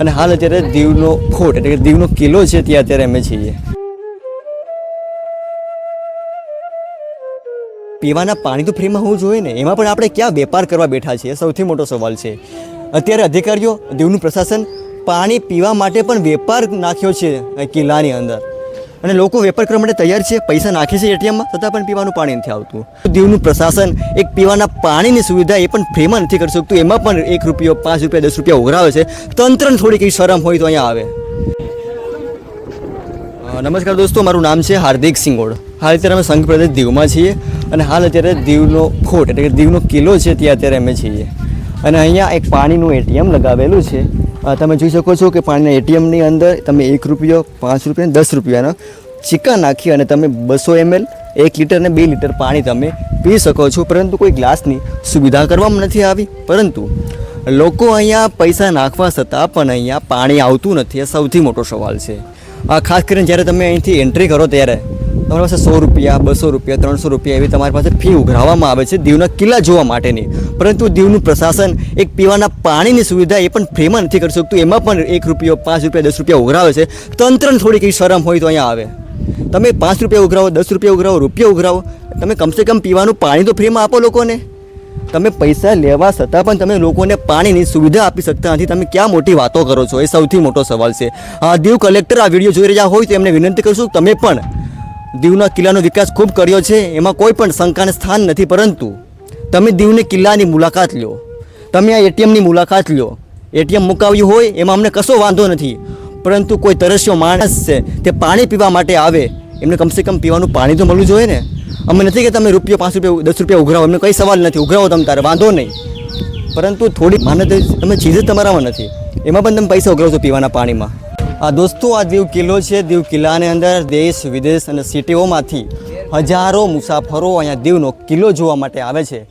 અને હાલ અત્યારે દીવનો ફોર્ટ એટલે કે દીવનો કિલ્લો છે ત્યાં અત્યારે અમે છીએ. પીવાના પાણી તો ફ્રીમાં હોવું જોઈએ ને, એમાં પણ આપણે ક્યાં વેપાર કરવા બેઠા છીએ? સૌથી મોટો સવાલ છે. અત્યારે અધિકારીઓ, દીવનું પ્રશાસન પાણી પીવા માટે પણ વેપાર નાખ્યો છે કિલ્લાની અંદર. અને લોકો વેપાર કરવા માટે તૈયાર છે, પૈસા નાખે છે એટીએમમાં, છતાં પણ પીવાનું પાણી નથી આવતું. દીવનું પ્રશાસન એક પીવાના પાણીની સુવિધા એ પણ ફ્રીમાં નથી કરી શકતું, એમાં પણ એક રૂપિયો, પાંચ રૂપિયા, દસ રૂપિયા ઉઘરાવે છે. તંત્રને થોડી કંઈ શરમ હોય તો અહીંયા આવે. નમસ્કાર દોસ્તો, મારું નામ છે હાર્દિક સિંગોડ. હાલ અત્યારે અમે સંઘ પ્રદેશ દીવમાં છીએ અને હાલ અત્યારે દીવનો ખોટ, એટલે કે દીવનો કિલ્લો છે, ત્યાં અત્યારે અમે છીએ. અને અહીંયા એક પાણીનું એટીએમ લગાવેલું છે. તમે જોઈ શકો છો કે પાણીના એટીએમની અંદર તમે એક રૂપિયો, પાંચ રૂપિયા દસ રૂપિયાનો સિક્કા નાખી અને તમે બસો એમએલ, એક લીટર ને બે લીટર પાણી તમે પી શકો છો. પરંતુ કોઈ ગ્લાસની સુવિધા કરવામાં નથી આવી. પરંતુ લોકો અહીંયા પૈસા નાખવા છતાં પણ અહીંયા પાણી આવતું નથી. એ સૌથી મોટો સવાલ છે. આ ખાસ કરીને જ્યારે તમે અહીંથી એન્ટ્રી કરો ત્યારે તમારી પાસે સો રૂપિયા, બસો રૂપિયા, ત્રણસો રૂપિયા એવી તમારી પાસે ફી ઉઘરાવવામાં આવે છે દીવના કિલ્લા જોવા માટેની. પરંતુ દીવનું પ્રશાસન એક પીવાના પાણીની સુવિધા એ પણ ફ્રીમાં નથી કરી શકતું. એમાં પણ એક રૂપિયો, પાંચ રૂપિયા, દસ રૂપિયા ઉઘરાવે છે. તંત્રને થોડી કંઈ શરમ હોય તો અહીંયા આવે. તમે પાંચ રૂપિયા ઉઘરાવો, દસ રૂપિયા ઉઘરાવો રૂપિયા ઉઘરાવો. તમે કમસે કમ પીવાનું પાણી તો ફ્રીમાં આપો લોકોને. તમે પૈસા લેવા છતાં પણ તમે લોકોને પાણીની સુવિધા આપી શકતા નથી. તમે ક્યાં મોટી વાતો કરો છો? એ સૌથી મોટો સવાલ છે. દીવ કલેક્ટર આ વીડિયો જોઈ રહ્યા હોય તો એમને વિનંતી કરશું. તમે પણ દીવના કિલ્લાનો વિકાસ ખૂબ કર્યો છે, એમાં કોઈ પણ શંકાને સ્થાન નથી, પરંતુ તમે દીવની કિલ્લાની મુલાકાત લો. તમે આ એટીએમની મુલાકાત લો. એટીએમ મુકાવ્યું હોય, એમાં અમને કશો વાંધો નથી. પરંતુ કોઈ તરસ્યો માણસ છે, તે પાણી પીવા માટે આવે. એમને કમસે કમ પીવાનું પાણી તો મળવું જોઈએ ને. અમે નથી કે તમે રૂપિયા પાંચ રૂપિયા, દસ રૂપિયા ઉઘરાવો, એમને કંઈ સવાલ નથી. ઉઘરાવો તમે તારે, વાંધો નહીં. પરંતુ થોડી માને તમે ચીજ જ તમારામાં નથી. એમાં પણ તમે પૈસા ઉઘરાવશો પીવાના પાણીમાં. દોસ્તો, આ દીવ કિલ્લો છે. દીવ કિલ્લાની અંદર દેશ, વિદેશ અને સિટીઓમાંથી હજારો મુસાફરો અહીંયા દીવનો કિલ્લો જોવા માટે આવે છે.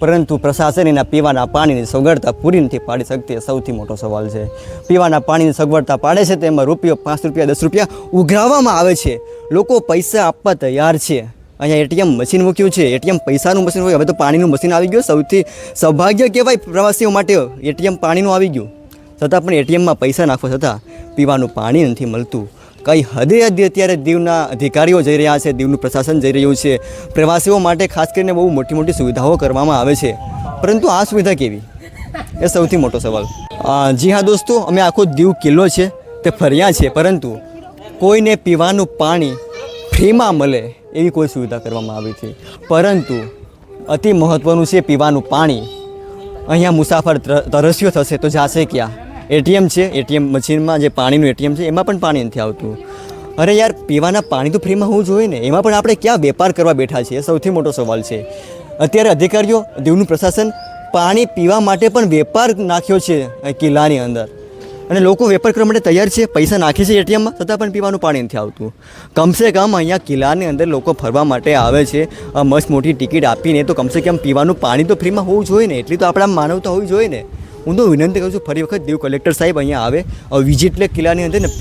પરંતુ પ્રશાસન એના પીવાના પાણીની સગવડતા પૂરી નથી પાડી શકતી એ સૌથી મોટો સવાલ છે. પીવાના પાણીની સગવડતા પાડે છે તેમાં રૂપિયો પાંચ રૂપિયા, દસ રૂપિયા ઉઘરાવવામાં આવે છે. લોકો પૈસા આપવા તૈયાર છે. અહીંયા એટીએમ મશીન મૂક્યું છે. એટીએમ પૈસાનું મશીન હોય, હવે તો પાણીનું મશીન આવી ગયું. સૌથી સૌભાગ્ય કહેવાય પ્રવાસીઓ માટે એટીએમ પાણીનું આવી ગયું. છતાં પણ એટીએમમાં પૈસા નાખવા છતાં પીવાનું પાણી નથી મળતું. કઈ હદે હદે અત્યારે દીવના અધિકારીઓ જઈ રહ્યા છે, દીવનું પ્રશાસન જઈ રહ્યું છે. પ્રવાસીઓ માટે ખાસ કરીને બહુ મોટી મોટી સુવિધાઓ કરવામાં આવે છે. પરંતુ આ સુવિધા કેવી? એ સૌથી મોટો સવાલ. જી હા દોસ્તો, અમે આખો દીવ કિલ્લો છે, તે ફર્યા છે પરંતુ કોઈને પીવાનું પાણી ફ્રીમાં મળે એવી કોઈ સુવિધા કરવામાં આવી છે. પરંતુ અતિ મહત્ત્વનું છે પીવાનું પાણી. અહીંયા મુસાફર ત્ર- તરસ્યો થશે તો જાશે ક્યાં? એટીએમ છે, એટીએમ મશીનમાં જે પાણીનું એટીએમ છે, એમાં પણ પાણી નથી આવતું. અરે યાર, પીવાના પાણી તો ફ્રીમાં હોવું જોઈએ ને? એમાં પણ આપણે ક્યાં વેપાર કરવા બેઠા છીએ? સૌથી મોટો સવાલ છે. અત્યારે અધિકારીઓ, દીવનું પ્રશાસન પાણી પીવા માટે પણ વેપાર નાખ્યો છે કિલ્લાની અંદર. અને લોકો વેપાર કરવા માટે તૈયાર છે, પૈસા નાખે છે એટીએમમાં, છતાં પણ પીવાનું પાણી નથી આવતું. કમસે કમ અહીંયા કિલ્લાની અંદર લોકો ફરવા માટે આવે છે મસ્ત મોટી ટિકિટ આપીને તો કમસે કમ પીવાનું પાણી તો ફ્રીમાં હોવું જોઈએ ને? એટલી તો આપણા માનવતા હોવી જોઈએ ને? હું તો વિનંતી કરું છું ફરી વખત દીવ કલેક્ટર સાહેબ અહીંયા આવે. વિઝિટ લે કિલ્લાની અંદર ને